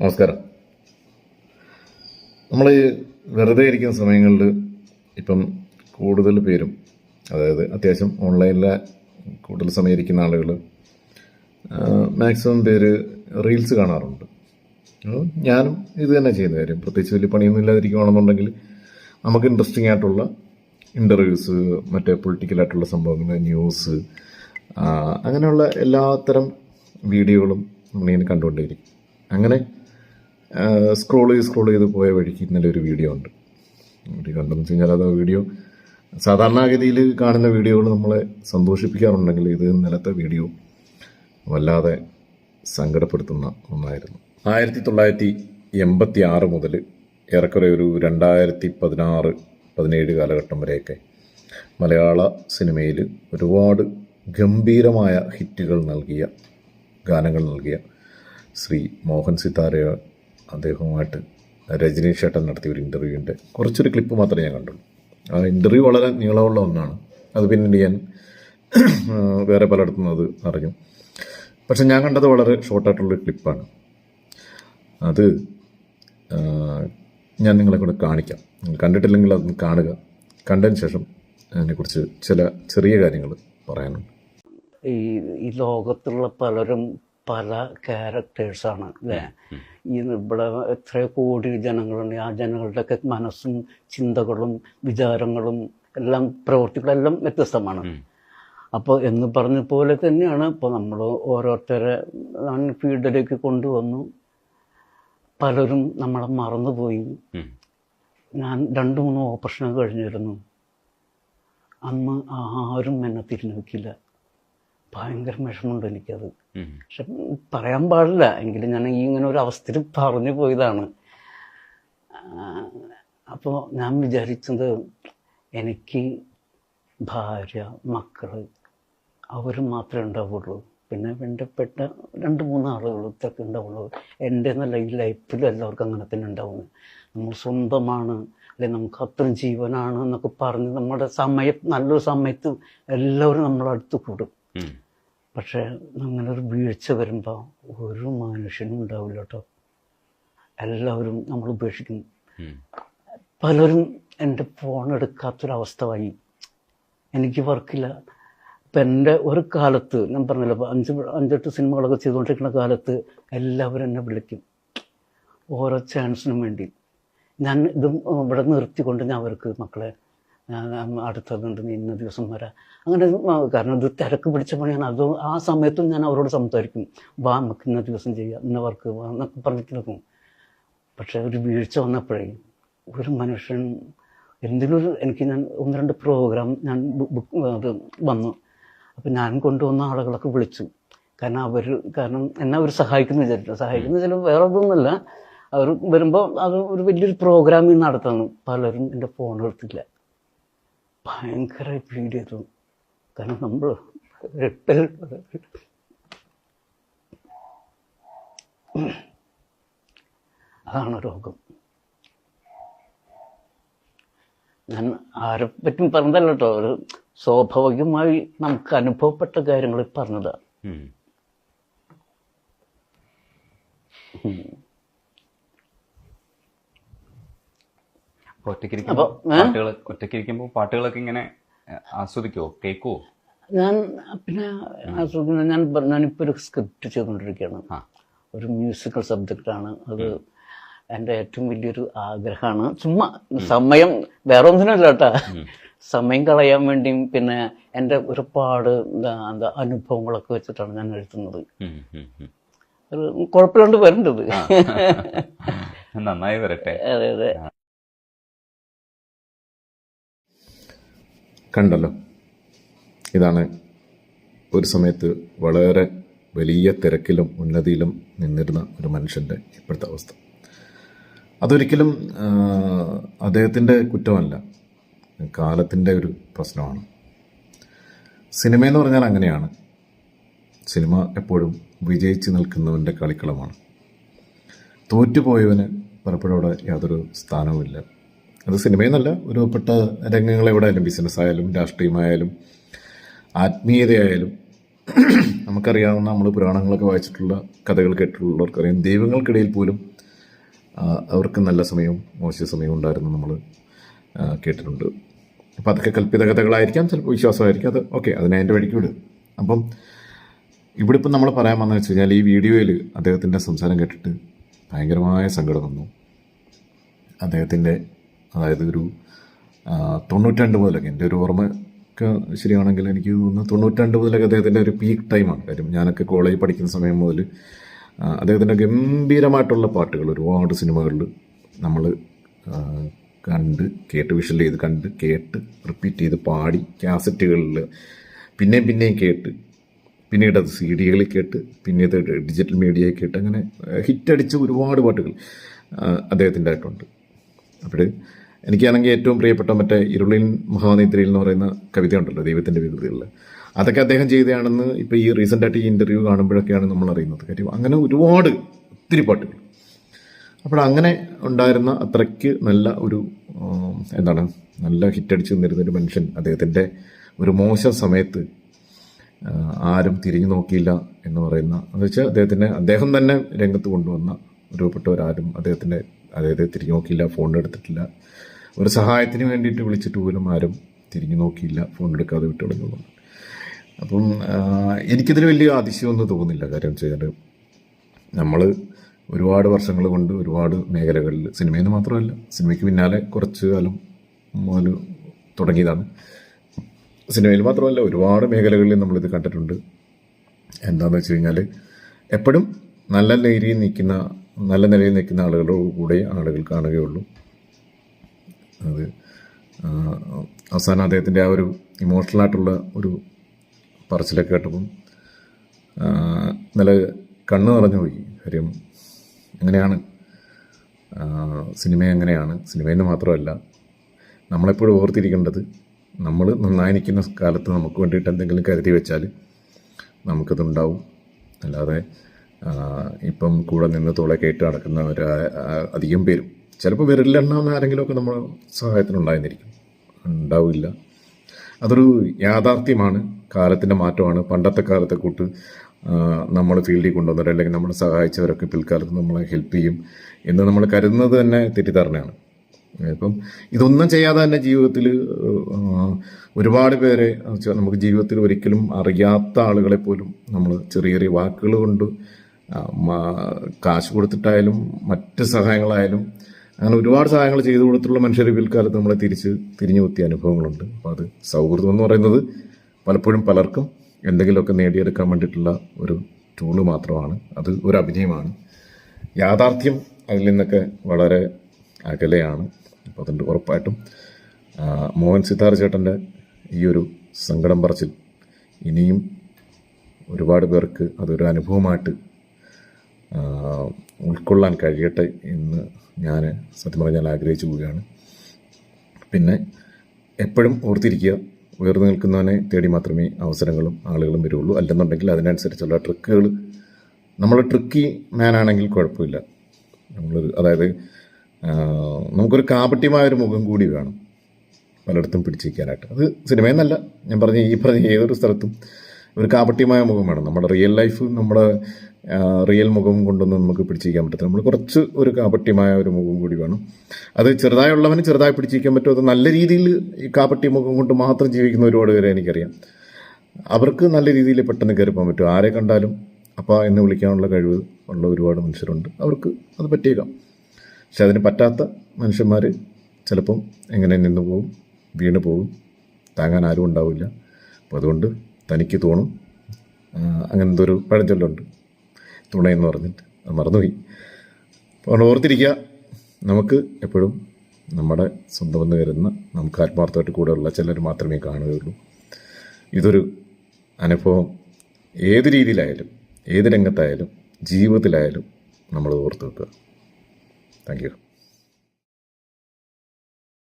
നമസ്കാരം. നമ്മൾ വെറുതെ ഇരിക്കുന്ന സമയങ്ങളിൽ ഇപ്പം കൂടുതൽ പേരും അതായത് അത്യാവശ്യം ഓൺലൈനിലെ കൂടുതൽ സമയം ഇരിക്കുന്ന ആളുകൾ മാക്സിമം പേര് റീൽസ് കാണാറുണ്ട്. ഞാനും ഇത് തന്നെ ചെയ്യുന്ന കാര്യം. പ്രത്യേകിച്ച് വലിയ പണിയൊന്നും ഇല്ലാതിരിക്കുകയാണെന്നുണ്ടെങ്കിൽ നമുക്ക് ഇൻട്രസ്റ്റിംഗ് ആയിട്ടുള്ള ഇന്റർവ്യൂസ് മറ്റേ പൊളിറ്റിക്കലായിട്ടുള്ള സംഭവങ്ങൾ ന്യൂസ് അങ്ങനെയുള്ള എല്ലാത്തരം വീഡിയോകളും നമ്മളിങ്ങനെ കണ്ടുകൊണ്ടേയിരിക്കും. അങ്ങനെ സ്ക്രോൾ ചെയ്ത് സ്ക്രോൾ ചെയ്ത് പോയ വഴിക്ക് ഇന്നലെ ഒരു വീഡിയോ ഉണ്ട്. വീഡിയോ കണ്ടെന്ന് വെച്ച് കഴിഞ്ഞാൽ അത് വീഡിയോ സാധാരണഗതിയിൽ കാണുന്ന വീഡിയോകൾ നമ്മളെ സന്തോഷിപ്പിക്കാറുണ്ടെങ്കിൽ ഇത് ഇന്നലത്തെ വീഡിയോ വല്ലാതെ സങ്കടപ്പെടുത്തുന്ന ഒന്നായിരുന്നു. ആയിരത്തി തൊള്ളായിരത്തി എൺപത്തി ആറ് മുതൽ ഏറെക്കുറെ ഒരു രണ്ടായിരത്തി പതിനാറ് പതിനേഴ് കാലഘട്ടം വരെയൊക്കെ മലയാള സിനിമയിൽ ഒരുപാട് ഗംഭീരമായ ഹിറ്റുകൾ നൽകിയ ഗാനങ്ങൾ നൽകിയ ശ്രീ മോഹൻ സിത്താര അദ്ദേഹവുമായിട്ട് രജനീഷ് ചേട്ടൻ നടത്തിയ ഒരു ഇന്റർവ്യൂവിന്റെ കുറച്ചൊരു ക്ലിപ്പ് മാത്രമേ ഞാൻ കണ്ടുള്ളൂ. ആ ഇന്റർവ്യൂ വളരെ നീളമുള്ള ഒന്നാണ്. അത് പിന്നീട് ഞാൻ വേറെ പലയിടത്തുനിന്ന് അത് അറിഞ്ഞു. പക്ഷെ ഞാൻ കണ്ടത് വളരെ ഷോർട്ടായിട്ടുള്ളൊരു ക്ലിപ്പാണ് അത് ഞാൻ നിങ്ങളെ കൂടെ കാണിക്കാം. കണ്ടിട്ടില്ലെങ്കിൽ അതൊന്ന് കാണുക. കണ്ടതിന് ശേഷം അതിനെക്കുറിച്ച് ചില ചെറിയ കാര്യങ്ങൾ പറയാനുണ്ട്. ഈ ഈ ലോകത്തുള്ള പലരും പല ക്യാരക്ടേഴ്സാണ് അല്ലേ ഈ ഇവിടെ എത്ര കോടി ജനങ്ങളുണ്ട്. ആ ജനങ്ങളുടെയൊക്കെ മനസ്സും ചിന്തകളും വിചാരങ്ങളും എല്ലാം പ്രവൃത്തികളെല്ലാം വ്യത്യസ്തമാണ്. അപ്പോൾ എന്ന് പറഞ്ഞ പോലെ തന്നെയാണ് ഇപ്പോൾ നമ്മൾ ഓരോരുത്തരെ ഞാൻ ഫീൽഡിലേക്ക് കൊണ്ടുവന്നു. പലരും നമ്മളെ മറന്നുപോയി. ഞാൻ രണ്ട് മൂന്ന് ഓപ്പറേഷൻ കഴിഞ്ഞിരുന്നു. അന്ന് ആരും എന്നെ തിരിഞ്ഞു നോക്കിയില്ല. ഭയങ്കര വിഷമമുണ്ട് എനിക്കത്. പക്ഷെ പറയാൻ പാടില്ല. എങ്കിലും ഞാൻ ഈ ഇങ്ങനെ ഒരു അവസ്ഥയിൽ പറഞ്ഞു പോയതാണ്. അപ്പോൾ ഞാൻ വിചാരിച്ചത് എനിക്ക് ഭാര്യ മക്കൾ അവർ മാത്രമേ ഉണ്ടാവുള്ളൂ. പിന്നെ വേണ്ടപ്പെട്ട രണ്ട് മൂന്ന് ആളുകൾ ഇതൊക്കെ ഉണ്ടാവുള്ളൂ. എന്റെ എന്നല്ല ഈ ലൈഫിൽ എല്ലാവർക്കും അങ്ങനെ തന്നെ ഉണ്ടാവുന്നത് നമ്മൾ സ്വന്തമാണ് അല്ലെ നമുക്ക് അത്രയും ജീവനാണ് എന്നൊക്കെ പറഞ്ഞ് നമ്മുടെ സമയം നല്ലൊരു സമയത്ത് എല്ലാവരും നമ്മളടുത്ത് കൂടും. പക്ഷേ അങ്ങനെ ഒരു വീഴ്ച വരുമ്പോൾ ഒരു മനുഷ്യനും ഉണ്ടാവില്ല കേട്ടോ. എല്ലാവരും നമ്മൾ ഉപേക്ഷിക്കും. പലരും എന്റെ ഫോൺ എടുക്കാത്തൊരവസ്ഥ വാങ്ങി എനിക്ക് വർക്കില്ല ഇപ്പം എന്റെ ഒരു കാലത്ത് ഞാൻ പറഞ്ഞല്ലോ ഇപ്പം അഞ്ച് അഞ്ചെട്ട് സിനിമകളൊക്കെ ചെയ്തുകൊണ്ടിരിക്കുന്ന കാലത്ത് എല്ലാവരും എന്നെ വിളിക്കും. ഓരോ ചാൻസിനും വേണ്ടി. ഞാൻ ഇതും ഇവിടെ നിർത്തിക്കൊണ്ട് ഞാൻ അവർക്ക് മക്കളെ അടുത്തതുണ്ട് ഇന്ന ദിവസം വരാം. അങ്ങനെ കാരണം ഇത് തിരക്ക് പിടിച്ച പണിയാണ്. അത് ആ സമയത്തും ഞാൻ അവരോട് സംസാരിക്കും. വാ നമുക്ക് ഇന്ന ദിവസം ചെയ്യാം. ഇന്ന വർക്ക് വാ എന്നൊക്കെ പറഞ്ഞിട്ട് നിൽക്കും പക്ഷേ ഒരു വീഴ്ച വന്നപ്പോഴേ ഒരു മനുഷ്യൻ എന്തെങ്കിലും എനിക്ക് ഞാൻ ഒന്ന് രണ്ട് പ്രോഗ്രാം ഞാൻ ബുക്ക് അത് വന്നു. അപ്പം ഞാൻ കൊണ്ടുവന്ന ആളുകളൊക്കെ വിളിച്ചു. കാരണം അവർ കാരണം എന്നെ അവർ സഹായിക്കുന്നു വിചാരിച്ചു സഹായിക്കുന്ന ചില വേറെ ഒന്നുമല്ല. അവർ വരുമ്പോൾ അത് ഒരു വലിയൊരു പ്രോഗ്രാമിൽ നടത്തുന്നു. പലരും എന്റെ ഫോൺ എടുത്തില്ല. ഭയങ്കര ഫീൽ ചെയ്തു കാരണം നമ്മൾ അതാണ് രോഗം. ഞാൻ ആരെ പറ്റും പറഞ്ഞതല്ല കേട്ടോ. ഒരു സ്വാഭാവികമായി നമുക്ക് അനുഭവപ്പെട്ട കാര്യങ്ങൾ പറഞ്ഞതാ. പാട്ടുകൾ ഒറ്റയ്ക്കിരിക്കുമ്പോ പാട്ടുകളൊക്കെ ഇങ്ങനെ ആസ്വദിക്കോ ആസ്വദിക്കുവോ? കേൾക്കുവോ? ഞാൻ പിന്നെ ആസ്വദിക്കുന്നു ഞാൻ ഞാനിപ്പോൾ ഒരു സ്ക്രിപ്റ്റ് ചെയ്തുകൊണ്ടിരിക്കുകയാണ് ഒരു മ്യൂസിക്കൽ സബ്ജക്റ്റാണ് അത് എന്റെ ഏറ്റവും വലിയൊരു ആഗ്രഹമാണ്. ചുമ്മാ സമയം വേറെ ഒന്നിനല്ല കേട്ടാ. സമയം കളയാൻ വേണ്ടിയും പിന്നെ എന്റെ ഒരുപാട് എന്താ എന്താ അനുഭവങ്ങളൊക്കെ വെച്ചിട്ടാണ് ഞാൻ എഴുതുന്നത്. ഒരു കുഴപ്പമില്ലാണ്ട് വരേണ്ടത് നന്നായി വരട്ടെ. അതെ അതെ. കണ്ടല്ലോ. ഇതാണ് ഒരു സമയത്ത് വളരെ വലിയ തിരക്കിലും ഉന്നതിയിലും നിന്നിരുന്ന ഒരു മനുഷ്യന്റെ ഇപ്പോഴത്തെ അവസ്ഥ. അതൊരിക്കലും അദ്ദേഹത്തിന്റെ കുറ്റമല്ല. കാലത്തിന്റെ ഒരു പ്രശ്നമാണ്. സിനിമ എന്ന് പറഞ്ഞാൽ അങ്ങനെയാണ്. സിനിമ എപ്പോഴും വിജയിച്ച് നിൽക്കുന്നവന്റെ കളിക്കളമാണ്. തോറ്റുപോയവന് പലപ്പോഴും അവിടെ യാതൊരു സ്ഥാനവുമില്ല. അത് സിനിമയെന്നല്ല ഒരുപ്പെട്ട രംഗങ്ങൾ എവിടെ ആയാലും ബിസിനസ് ആയാലും രാഷ്ട്രീയമായാലും ആത്മീയതയായാലും നമുക്കറിയാവുന്ന നമ്മൾ പുരാണങ്ങളൊക്കെ വായിച്ചിട്ടുള്ള കഥകൾ കേട്ടിട്ടുള്ളവർക്കറിയാം. ദൈവങ്ങൾക്കിടയിൽ പോലും അവർക്ക് നല്ല സമയവും മോശ സമയവും ഉണ്ടായിരുന്നു നമ്മൾ കേട്ടിട്ടുണ്ട്. അപ്പം അതൊക്കെ കൽപ്പിത കഥകളായിരിക്കാം ചിലപ്പോൾ വിശ്വാസമായിരിക്കും. അത് ഓക്കെ അതിനെ അതിന്റെ വഴിക്ക് വിടും. അപ്പം ഇവിടെ ഇപ്പം നമ്മൾ പറയാൻ വന്നു വെച്ച് കഴിഞ്ഞാൽ ഈ വീഡിയോയിൽ അദ്ദേഹത്തിന്റെ സംസാരം കേട്ടിട്ട് ഭയങ്കരമായ സങ്കടം വന്നു. അദ്ദേഹത്തിന്റെ അതായത് ഒരു തൊണ്ണൂറ്റി മുതലൊക്കെ. എന്റെ ഒരു ഓർമ്മയൊക്കെ ശരിയാണെങ്കിൽ എനിക്ക് തോന്നുന്നു തൊണ്ണൂറ്റിരണ്ട് മുതലൊക്കെ അദ്ദേഹത്തിന്റെ ഒരു പീക്ക് ടൈമാണ് കാര്യം ഞാനൊക്കെ കോളേജിൽ പഠിക്കുന്ന സമയം മുതൽ അദ്ദേഹത്തിന്റെ ഗംഭീരമായിട്ടുള്ള പാട്ടുകൾ ഒരുപാട് സിനിമകളിൽ നമ്മൾ കണ്ട് കേട്ട് വിഷ്വൽ ചെയ്ത് കണ്ട് കേട്ട് റിപ്പീറ്റ് ചെയ്ത് പാടി കാസറ്റുകളിൽ പിന്നെയും പിന്നെയും കേട്ട് പിന്നീട് അത് സി ഡികളിൽ കേട്ട് പിന്നീട് ഡിജിറ്റൽ മീഡിയയിൽ കേട്ട് അങ്ങനെ ഹിറ്റടിച്ച ഒരുപാട് പാട്ടുകൾ അദ്ദേഹത്തിന്റെ ആയിട്ടുണ്ട്. അപ്പോൾ എനിക്കാണെങ്കിൽ ഏറ്റവും പ്രിയപ്പെട്ട മറ്റേ ഇരുളിൻ മഹാനേത്രിയിൽ എന്ന് പറയുന്ന കവിത ഉണ്ടല്ലോ ദൈവത്തിന്റെ വികൃതികളിൽ. അതൊക്കെ അദ്ദേഹം ചെയ്തതാണെന്ന് ഇപ്പോൾ ഈ റീസെന്റായിട്ട് ഈ ഇന്റർവ്യൂ കാണുമ്പോഴൊക്കെയാണ് നമ്മൾ അറിയുന്നത്. കാര്യം അങ്ങനെ ഒരുപാട് ഒത്തിരി പാട്ടുകൾ. അപ്പോൾ അങ്ങനെ ഉണ്ടായിരുന്ന അത്രയ്ക്ക് നല്ല ഒരു എന്താണ് നല്ല ഹിറ്റടിച്ച് നിന്നിരുന്ന ഒരു മനുഷ്യൻ അദ്ദേഹത്തിന്റെ ഒരു മോശം സമയത്ത് ആരും തിരിഞ്ഞു നോക്കിയില്ല എന്ന് പറയുന്ന എന്ന് വെച്ചാൽ അദ്ദേഹത്തിനെ അദ്ദേഹം തന്നെ രംഗത്ത് കൊണ്ടുവന്ന രൂപപ്പെട്ടവരാരും അദ്ദേഹത്തിന്റെ അതായത് തിരിഞ്ഞു നോക്കിയില്ല ഫോൺ എടുത്തിട്ടില്ല. ഒരു സഹായത്തിന് വേണ്ടിയിട്ട് വിളിച്ചിട്ട് പോലും ആരും തിരിഞ്ഞു നോക്കിയില്ല ഫോൺ എടുക്കാതെ വിട്ടു കളഞ്ഞു അപ്പം എനിക്കിതിൽ വലിയ അതിശയമൊന്നും തോന്നുന്നില്ല. കാര്യം വെച്ച് കഴിഞ്ഞാൽ നമ്മൾ ഒരുപാട് വർഷങ്ങൾ കൊണ്ട് ഒരുപാട് മേഖലകളിൽ സിനിമയിൽ നിന്ന് മാത്രമല്ല സിനിമയ്ക്ക് പിന്നാലെ കുറച്ച് കാലം മുതൽ തുടങ്ങിയതാണ്. സിനിമയിൽ മാത്രമല്ല ഒരുപാട് മേഖലകളിൽ നമ്മളിത് കണ്ടിട്ടുണ്ട്. എന്താണെന്ന് വെച്ച് കഴിഞ്ഞാൽ എപ്പോഴും നല്ല നിലയിൽ നിൽക്കുന്ന നല്ല നിലയിൽ നിൽക്കുന്ന ആളുകളുടെ കൂടെ ആളുകൾ കാണുകയുള്ളൂ. അത് അവസാനം അദ്ദേഹത്തിന്റെ ആ ഒരു ഇമോഷണലായിട്ടുള്ള ഒരു പറച്ചിലൊക്കെ കേട്ടപ്പം നല്ല കണ്ണ് നിറഞ്ഞു പോയി. കാര്യം അങ്ങനെയാണ് ആ, സിനിമ അങ്ങനെയാണ് സിനിമയെന്ന് മാത്രമല്ല നമ്മളെപ്പോഴും ഓർത്തിരിക്കേണ്ടത് നമ്മൾ നന്നായി നിൽക്കുന്ന കാലത്ത് നമുക്ക് വേണ്ടിയിട്ട് എന്തെങ്കിലും കരുതി വെച്ചാൽ നമുക്കതുണ്ടാവും. അല്ലാതെ ഇപ്പം കൂടെ നിന്ന് തോളെ കേട്ട് നടക്കുന്ന ഒരു അധികം പേരും. ചിലപ്പോൾ വിരലിലെണ്ണാവുന്ന ആരെങ്കിലുമൊക്കെ നമ്മൾ സഹായത്തിനുണ്ടായിരുന്നിരിക്കും. ഉണ്ടാവില്ല. അതൊരു യാഥാർത്ഥ്യമാണ്. കാലത്തിന്റെ മാറ്റമാണ്. പണ്ടത്തെ കാലത്തെ കൂട്ട് നമ്മൾ ഫീൽഡിൽ കൊണ്ടുവന്നവർ അല്ലെങ്കിൽ നമ്മൾ സഹായിച്ചവരൊക്കെ പിൽക്കാലത്ത് നമ്മളെ ഹെൽപ്പ് ചെയ്യും എന്ന് നമ്മൾ കരുതുന്നത് തന്നെ തെറ്റിദ്ധാരണയാണ്. ഇപ്പം ഇതൊന്നും ചെയ്യാതെ തന്നെ ജീവിതത്തിൽ ഒരുപാട് പേരെ നമുക്ക് ജീവിതത്തിൽ ഒരിക്കലും അറിയാത്ത ആളുകളെ പോലും നമ്മൾ ചെറിയ ചെറിയ വാക്കുകൾ കൊണ്ട് കാശ് കൊടുത്തിട്ടായാലും മറ്റ് സഹായങ്ങളായാലും അങ്ങനെ ഒരുപാട് സഹായങ്ങൾ ചെയ്തു കൊടുത്തിട്ടുള്ള മനുഷ്യർ പിൽക്കാലത്ത് നമ്മളെ തിരിച്ച് തിരിഞ്ഞു കുത്തിയ അനുഭവങ്ങളുണ്ട്. അപ്പോൾ അത് സൗഹൃദം എന്ന് പറയുന്നത് പലപ്പോഴും പലർക്കും എന്തെങ്കിലുമൊക്കെ നേടിയെടുക്കാൻ വേണ്ടിയിട്ടുള്ള ഒരു ടൂൾ മാത്രമാണ്. അത് ഒരു അഭിനയമാണ്. യാഥാർത്ഥ്യം അതിൽ നിന്നൊക്കെ വളരെ അകലെയാണ്. അപ്പോൾ അതുകൊണ്ട് ഉറപ്പായിട്ടും. മോഹൻ സിത്താർ ചേട്ടന്റെ ഈ ഒരു സങ്കടം പറച്ചിൽ ഇനിയും ഒരുപാട് പേർക്ക് അതൊരു അനുഭവമായിട്ട് ഉൾക്കൊള്ളാൻ കഴിയട്ടെ എന്ന് ഞാൻ സത്യം പറഞ്ഞാൽ ആഗ്രഹിച്ചു പോവുകയാണ്. പിന്നെ എപ്പോഴും ഓർത്തിരിക്കുക ഉയർന്നു നിൽക്കുന്നവനെ തേടി മാത്രമേ അവസരങ്ങളും ആളുകളും വരുള്ളൂ. അല്ലെന്നുണ്ടെങ്കിൽ അതിനനുസരിച്ചുള്ള ട്രിക്കുകൾ. നമ്മൾ ട്രിക്കി മാനാണെങ്കിൽ കുഴപ്പമില്ല. നമ്മളൊരു അതായത് നമുക്കൊരു കാപട്യമായൊരു മുഖം കൂടി വേണം. പലയിടത്തും പിടിച്ചിരിക്കാനായിട്ട്. അത് സിനിമയെന്നല്ല ഞാൻ പറഞ്ഞ ഈ പറഞ്ഞ ഏതൊരു സ്ഥലത്തും ഒരു കാപട്യമായ മുഖം വേണം. നമ്മുടെ റിയൽ ലൈഫ് നമ്മുടെ റിയൽ മുഖം കൊണ്ടൊന്നും നമുക്ക് പിടിച്ചിരിക്കാൻ പറ്റത്തില്ല. നമ്മൾ കുറച്ച് ഒരു കാപട്യമായ ഒരു മുഖം കൂടി വേണം. അത് ചെറുതായുള്ളവന് ചെറുതായി പിടിച്ചിരിക്കാൻ പറ്റും അത് നല്ല രീതിയിൽ ഈ കാപട്യ മുഖം കൊണ്ട് മാത്രം ജീവിക്കുന്ന ഒരുപാട് പേരെ എനിക്കറിയാം. അവർക്ക് നല്ല രീതിയിൽ പെട്ടെന്ന് കയറി പോകാൻ പറ്റും. ആരെ കണ്ടാലും അപ്പ എന്ന് വിളിക്കാനുള്ള കഴിവ് ഉള്ള ഒരുപാട് മനുഷ്യരുണ്ട്. അവർക്ക് അത് പറ്റിയേക്കാം. പക്ഷെ അതിന് പറ്റാത്ത മനുഷ്യന്മാർ ചിലപ്പം എങ്ങനെ നിന്ന് പോകും വീണ് പോകും താങ്ങാൻ ആരും ഉണ്ടാവില്ല. അപ്പോൾ അതുകൊണ്ട് തനിക്ക് തോണും അങ്ങനത്തെ ഒരു പഴഞ്ചൊല്ലുണ്ട്. തുണയെന്ന് പറഞ്ഞിട്ട്. മറന്നുപോയി. അപ്പോൾ ഓർത്തിരിക്കുക. നമുക്ക് എപ്പോഴും നമ്മുടെ സ്വന്തമെന്ന് വരുന്ന നമുക്ക് ആത്മാർത്ഥമായിട്ട് കൂടെയുള്ള ചിലർ മാത്രമേ കാണുകയുള്ളൂ. ഇതൊരു അനുഭവം. ഏത് രീതിയിലായാലും ഏത് രംഗത്തായാലും ജീവിതത്തിലായാലും നമ്മൾ ഓർത്ത് വെക്കുക. Thank you